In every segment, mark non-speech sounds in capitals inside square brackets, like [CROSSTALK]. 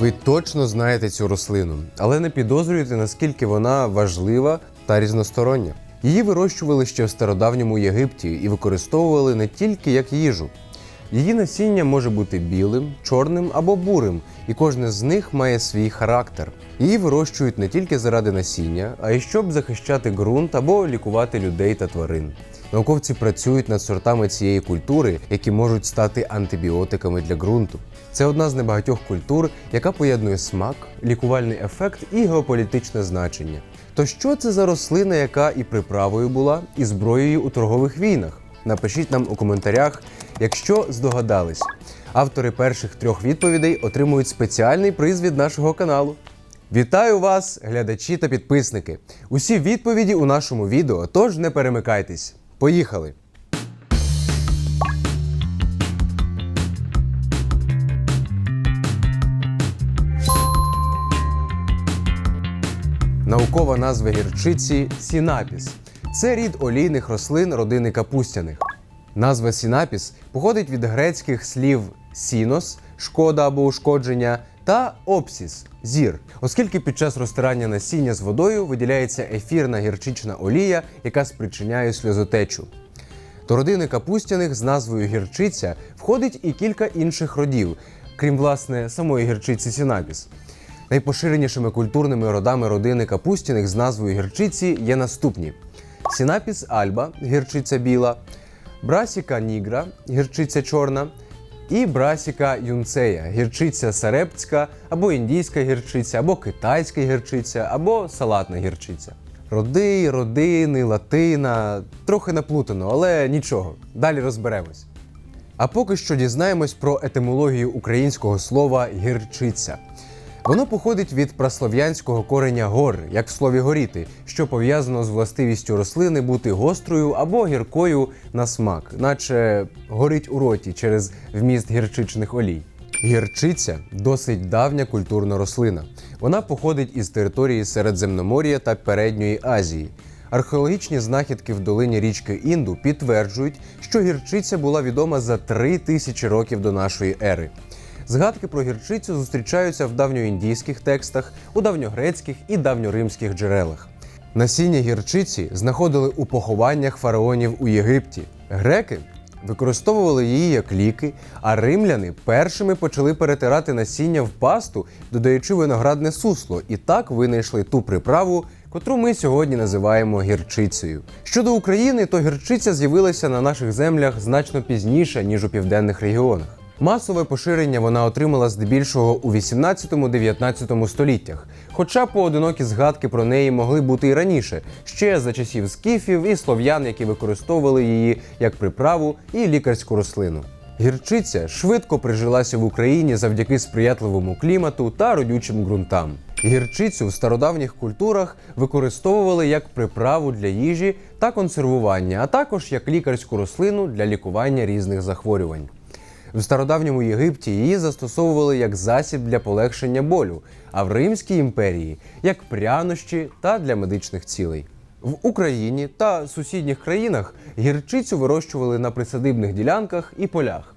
Ви точно знаєте цю рослину, але не підозрюєте, наскільки вона важлива та різностороння. Її вирощували ще в стародавньому Єгипті і використовували не тільки як їжу. Її насіння може бути білим, чорним або бурим, і кожне з них має свій характер. Її вирощують не тільки заради насіння, а й щоб захищати ґрунт або лікувати людей та тварин. Науковці працюють над сортами цієї культури, які можуть стати антибіотиками для ґрунту. Це одна з небагатьох культур, яка поєднує смак, лікувальний ефект і геополітичне значення. То що це за рослина, яка і приправою була, і зброєю у торгових війнах? Напишіть нам у коментарях, якщо здогадались. Автори перших трьох відповідей отримують спеціальний приз від нашого каналу. Вітаю вас, глядачі та підписники! Усі відповіді у нашому відео, тож не перемикайтесь. Поїхали! Наукова назва гірчиці сінапіс. Це рід олійних рослин родини капустяних. Назва сінапіс походить від грецьких слів сінос шкода або ушкодження та опсіс зір, оскільки під час розтирання насіння з водою виділяється ефірна гірчична олія, яка спричиняє сльозотечу. До родини капустяних з назвою гірчиця входить і кілька інших родів, крім власне самої гірчиці сінапіс. Найпоширенішими культурними родами родини капустяних з назвою гірчиці є наступні: Сінапіс альба гірчиця біла, Брасіка нігра гірчиця чорна, і Брасіка юнцея гірчиця сарепцька, або індійська гірчиця, або китайська гірчиця, або салатна гірчиця. Роди, родини, латина трохи наплутано, але нічого. Далі розберемось. А поки що дізнаємось про етимологію українського слова гірчиця. Воно походить від праслов'янського кореня гор, як в слові горіти, що пов'язано з властивістю рослини бути гострою або гіркою на смак, наче горить у роті через вміст гірчичних олій. Гірчиця досить давня культурна рослина. Вона походить із території Середземномор'я та Передньої Азії. Археологічні знахідки в долині річки Інду підтверджують, що гірчиця була відома за три тисячі років до нашої ери. Згадки про гірчицю зустрічаються в давньоіндійських текстах, у давньогрецьких і давньоримських джерелах. Насіння гірчиці знаходили у похованнях фараонів у Єгипті. Греки використовували її як ліки, а римляни першими почали перетирати насіння в пасту, додаючи виноградне сусло, і так винайшли ту приправу, котру ми сьогодні називаємо гірчицею. Щодо України, то гірчиця з'явилася на наших землях значно пізніше, ніж у південних регіонах. Масове поширення вона отримала здебільшого у 18-19 століттях, хоча поодинокі згадки про неї могли бути і раніше, ще за часів скіфів і слов'ян, які використовували її як приправу і лікарську рослину. Гірчиця швидко прижилася в Україні завдяки сприятливому клімату та родючим ґрунтам. Гірчицю в стародавніх культурах використовували як приправу для їжі та консервування, а також як лікарську рослину для лікування різних захворювань. В стародавньому Єгипті її застосовували як засіб для полегшення болю, а в Римській імперії як прянощі та для медичних цілей. В Україні та сусідніх країнах гірчицю вирощували на присадибних ділянках і полях.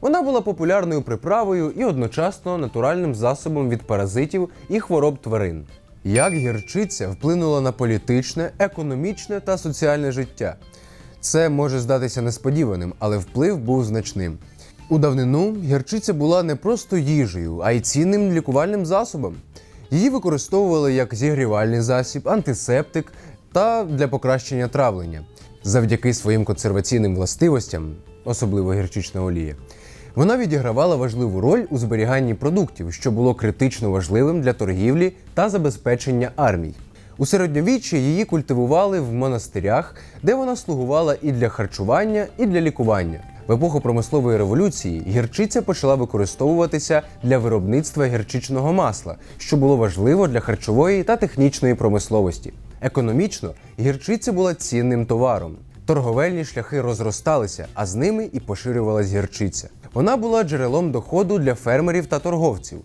Вона була популярною приправою і одночасно натуральним засобом від паразитів і хвороб тварин. Як гірчиця вплинула на політичне, економічне та соціальне життя? Це може здатися несподіваним, але вплив був значним. У давнину гірчиця була не просто їжею, а й цінним лікувальним засобом. Її використовували як зігрівальний засіб, антисептик та для покращення травлення. Завдяки своїм консерваційним властивостям, особливо гірчична олія, вона відігравала важливу роль у зберіганні продуктів, що було критично важливим для торгівлі та забезпечення армій. У середньовіччі її культивували в монастирях, де вона слугувала і для харчування, і для лікування. В епоху промислової революції гірчиця почала використовуватися для виробництва гірчичного масла, що було важливо для харчової та технічної промисловості. Економічно гірчиця була цінним товаром. Торговельні шляхи розросталися, а з ними і поширювалась гірчиця. Вона була джерелом доходу для фермерів та торговців.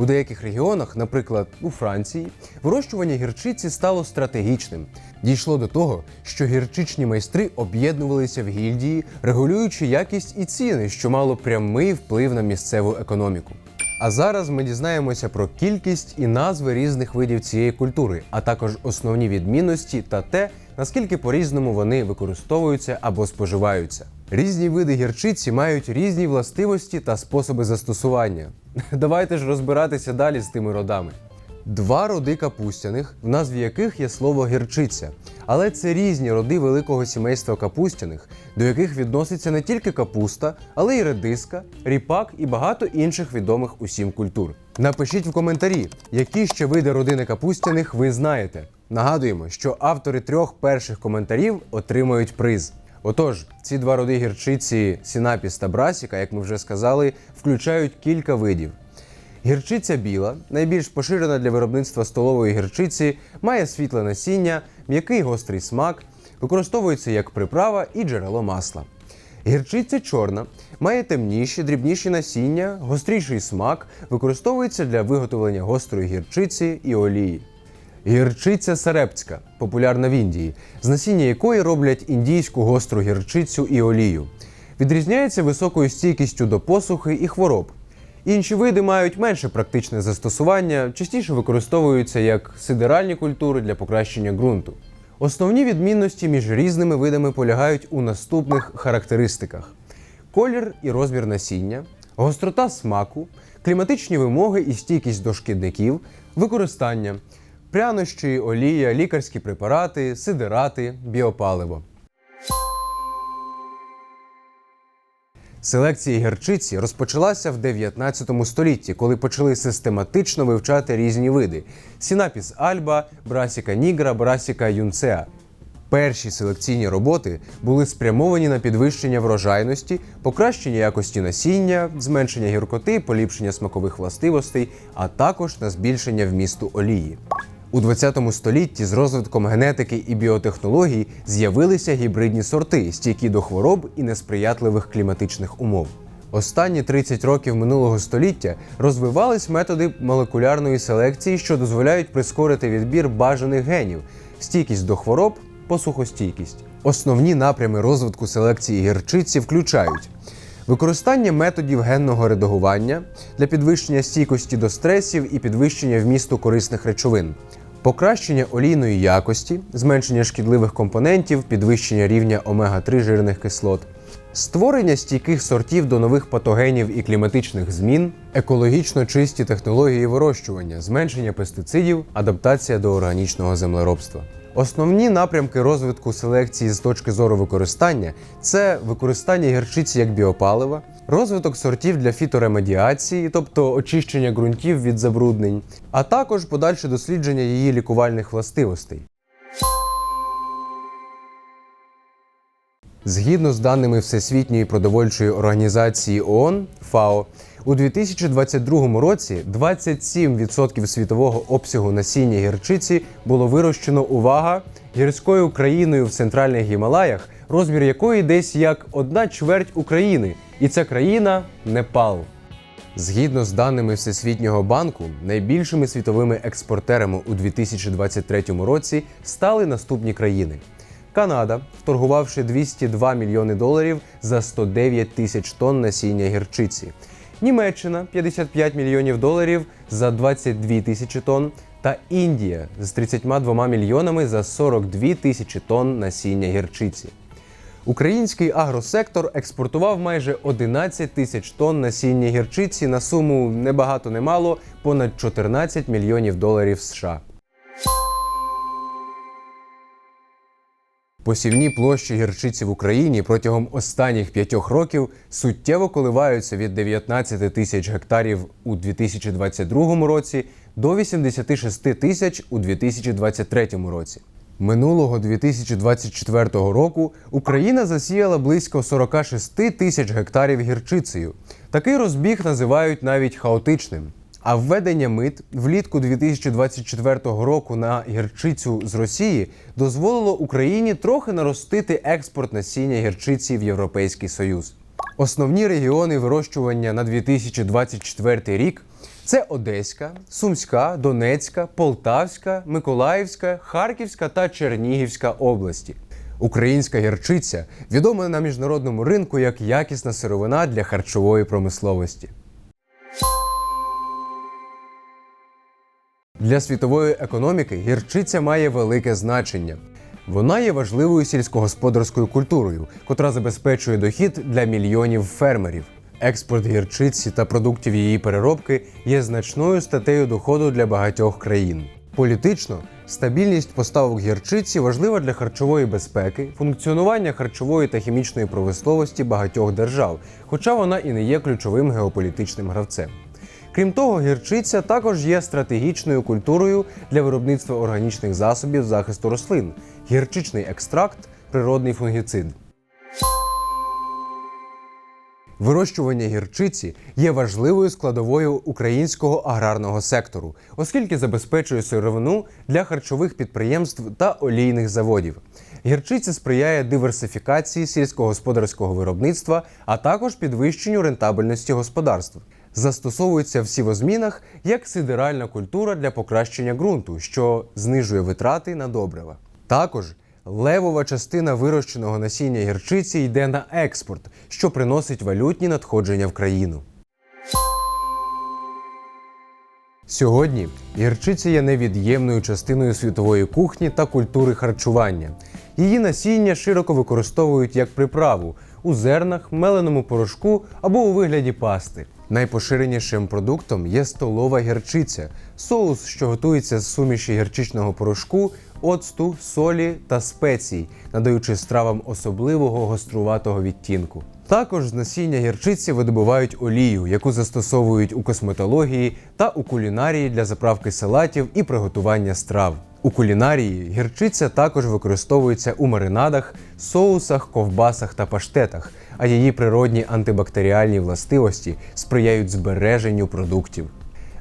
У деяких регіонах, наприклад, у Франції, вирощування гірчиці стало стратегічним. Дійшло до того, що гірчичні майстри об'єднувалися в гільдії, регулюючи якість і ціни, що мало прямий вплив на місцеву економіку. А зараз ми дізнаємося про кількість і назви різних видів цієї культури, а також основні відмінності та те, наскільки по-різному вони використовуються або споживаються. Різні види гірчиці мають різні властивості та способи застосування. [LAUGHS] Давайте ж розбиратися далі з тими родами. Два роди капустяних, в назві яких є слово гірчиця. Але це різні роди великого сімейства капустяних, до яких відноситься не тільки капуста, але й редиска, ріпак і багато інших відомих усім культур. Напишіть в коментарі, які ще види родини капустяних ви знаєте. Нагадуємо, що автори трьох перших коментарів отримають приз. Отож, ці два роди гірчиці Сінапіс та Брасіка, як ми вже сказали, включають кілька видів. Гірчиця біла, найбільш поширена для виробництва столової гірчиці, має світле насіння, м'який гострий смак, використовується як приправа і джерело масла. Гірчиця чорна, має темніші, дрібніші насіння, гостріший смак, використовується для виготовлення гострої гірчиці і олії. Гірчиця серепська, популярна в Індії, з насіння якої роблять індійську гостру гірчицю і олію. Відрізняється високою стійкістю до посухи і хвороб. Інші види мають менше практичне застосування, частіше використовуються як сидеральні культури для покращення ґрунту. Основні відмінності між різними видами полягають у наступних характеристиках: колір і розмір насіння, гострота смаку, кліматичні вимоги і стійкість до шкідників, використання, прянощі, олія, лікарські препарати, сидерати, біопаливо. Селекція гірчиці розпочалася в 19 столітті, коли почали систематично вивчати різні види: Сінапіс альба, брасіка нігра, брасіка юнцеа. Перші селекційні роботи були спрямовані на підвищення врожайності, покращення якості насіння, зменшення гіркоти, поліпшення смакових властивостей, а також на збільшення вмісту олії. У 20 столітті з розвитком генетики і біотехнологій з'явилися гібридні сорти, стійкі до хвороб і несприятливих кліматичних умов. Останні 30 років минулого століття розвивались методи молекулярної селекції, що дозволяють прискорити відбір бажаних генів, стійкість до хвороб, посухостійкість. Основні напрями розвитку селекції гірчиці включають використання методів генного редагування для підвищення стійкості до стресів і підвищення вмісту корисних речовин, покращення олійної якості, зменшення шкідливих компонентів, підвищення рівня омега-3 жирних кислот. Створення стійких сортів до нових патогенів і кліматичних змін, екологічно чисті технології вирощування, зменшення пестицидів, адаптація до органічного землеробства. Основні напрямки розвитку селекції з точки зору використання це використання гірчиці як біопалива, розвиток сортів для фіторемедіації, тобто очищення ґрунтів від забруднень, а також подальше дослідження її лікувальних властивостей. Згідно з даними Всесвітньої продовольчої організації ООН ФАО, у 2022 році 27% світового обсягу насіння гірчиці було вирощено увага гірською країною в центральних Гімалаях, розмір якої десь як одна чверть України, і ця країна Непал. Згідно з даними Всесвітнього банку, найбільшими світовими експортерами у 2023 році стали наступні країни: Канада, вторгувавши 202 мільйони доларів за 109 тисяч тонн насіння гірчиці, Німеччина 55 мільйонів доларів за 22 тисячі тонн, та Індія з 32 мільйонами за 42 тисячі тонн насіння гірчиці. Український агросектор експортував майже 11 тисяч тонн насіння гірчиці на суму небагато немало понад 14 мільйонів доларів США. Посівні площі гірчиці в Україні протягом останніх п'ятьох років суттєво коливаються від 19 тисяч гектарів у 2022 році до 86 тисяч у 2023 році. Минулого 2024 року Україна засіяла близько 46 тисяч гектарів гірчицею. Такий розбіг називають навіть хаотичним. А введення мит влітку 2024 року на гірчицю з Росії дозволило Україні трохи наростити експорт насіння гірчиці в Європейський Союз. Основні регіони вирощування на 2024 рік це Одеська, Сумська, Донецька, Полтавська, Миколаївська, Харківська та Чернігівська області. Українська гірчиця відома на міжнародному ринку як якісна сировина для харчової промисловості. Для світової економіки гірчиця має велике значення. Вона є важливою сільськогосподарською культурою, котра забезпечує дохід для мільйонів фермерів. Експорт гірчиці та продуктів її переробки є значною статтею доходу для багатьох країн. Політично стабільність поставок гірчиці важлива для харчової безпеки, функціонування харчової та хімічної промисловості багатьох держав, хоча вона і не є ключовим геополітичним гравцем. Крім того, гірчиця також є стратегічною культурою для виробництва органічних засобів захисту рослин, гірчичний екстракт, природний фунгіцид. Вирощування гірчиці є важливою складовою українського аграрного сектору, оскільки забезпечує сировину для харчових підприємств та олійних заводів. Гірчиця сприяє диверсифікації сільськогосподарського виробництва, а також підвищенню рентабельності господарств. Застосовується в сівозмінах як сидеральна культура для покращення ґрунту, що знижує витрати на добрива. Також левова частина вирощеного насіння гірчиці йде на експорт, що приносить валютні надходження в країну. Сьогодні гірчиця є невід'ємною частиною світової кухні та культури харчування. Її насіння широко використовують як приправу у зернах, меленому порошку або у вигляді пасти. Найпоширенішим продуктом є столова гірчиця, соус, що готується з суміші гірчичного порошку, оцту, солі та спецій, надаючи стравам особливого гоструватого відтінку. Також з насіння гірчиці видобувають олію, яку застосовують у косметології та у кулінарії для заправки салатів і приготування страв. У кулінарії гірчиця також використовується у маринадах, соусах, ковбасах та паштетах, а її природні антибактеріальні властивості сприяють збереженню продуктів.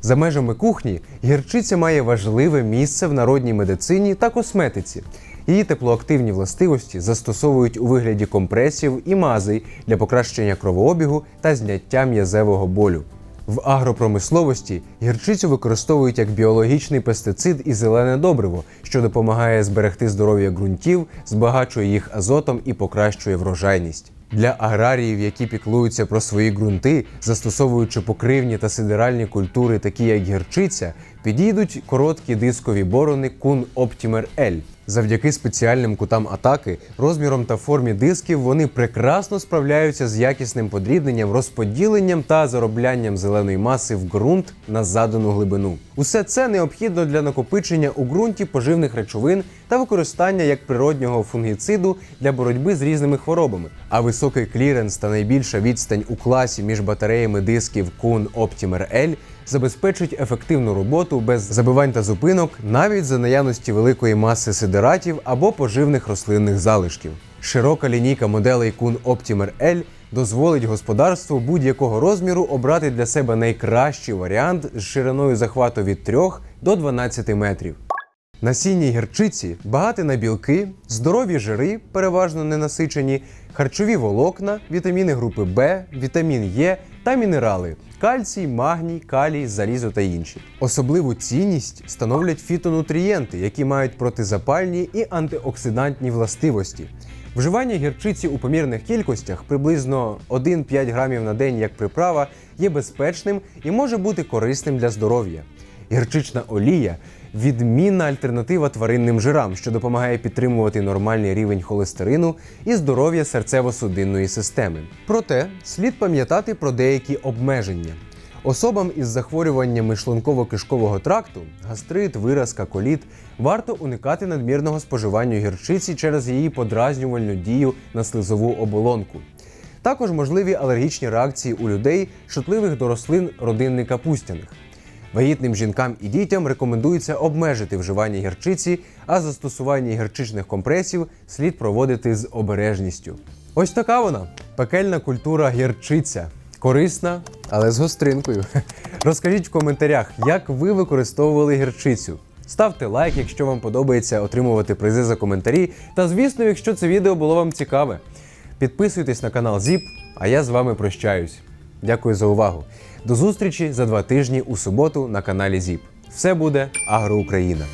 За межами кухні гірчиця має важливе місце в народній медицині та косметиці. Її теплоактивні властивості застосовують у вигляді компресів і мазей для покращення кровообігу та зняття м'язевого болю. В агропромисловості гірчицю використовують як біологічний пестицид і зелене добриво, що допомагає зберегти здоров'я ґрунтів, збагачує їх азотом і покращує врожайність. Для аграріїв, які піклуються про свої ґрунти, застосовуючи покривні та сидеральні культури, такі як гірчиця, підійдуть короткі дискові борони Kun Optimer L. Завдяки спеціальним кутам атаки, розміром та формі дисків вони прекрасно справляються з якісним подрібненням, розподіленням та зароблянням зеленої маси в ґрунт на задану глибину. Усе це необхідно для накопичення у ґрунті поживних речовин та використання як природнього фунгіциду для боротьби з різними хворобами. А високий кліренс та найбільша відстань у класі між батареями дисків Kun Optimer L забезпечить ефективну роботу без забивань та зупинок, навіть за наявності великої маси сидератів або поживних рослинних залишків. Широка лінійка моделей Kun Optimer L дозволить господарству будь-якого розміру обрати для себе найкращий варіант з шириною захвату від 3 до 12 метрів. Насіння гірчиці багате на білки, здорові жири, переважно ненасичені, харчові волокна, вітаміни групи В, вітамін Е та мінерали кальцій, магній, калій, залізо та інші. Особливу цінність становлять фітонутрієнти, які мають протизапальні і антиоксидантні властивості. Вживання гірчиці у помірних кількостях, приблизно 1-5 грамів на день як приправа, є безпечним і може бути корисним для здоров'я. Гірчична олія відмінна альтернатива тваринним жирам, що допомагає підтримувати нормальний рівень холестерину і здоров'я серцево-судинної системи. Проте слід пам'ятати про деякі обмеження. Особам із захворюваннями шлунково-кишкового тракту, гастрит, виразка, коліт, варто уникати надмірного споживання гірчиці через її подразнювальну дію на слизову оболонку. Також можливі алергічні реакції у людей, шутливих до рослин родинни капустяних. Вагітним жінкам і дітям рекомендується обмежити вживання гірчиці, а застосування гірчичних компресів слід проводити з обережністю. Ось така вона пекельна культура гірчиця. Корисна, але з гостринкою. [LAUGHS] Розкажіть в коментарях, як ви використовували гірчицю. Ставте лайк, якщо вам подобається отримувати призи за коментарі. Та звісно, якщо це відео було вам цікаве. Підписуйтесь на канал Зіп, а я з вами прощаюсь. Дякую за увагу. До зустрічі за два тижні у суботу на каналі Зіп. Все буде Агроукраїна.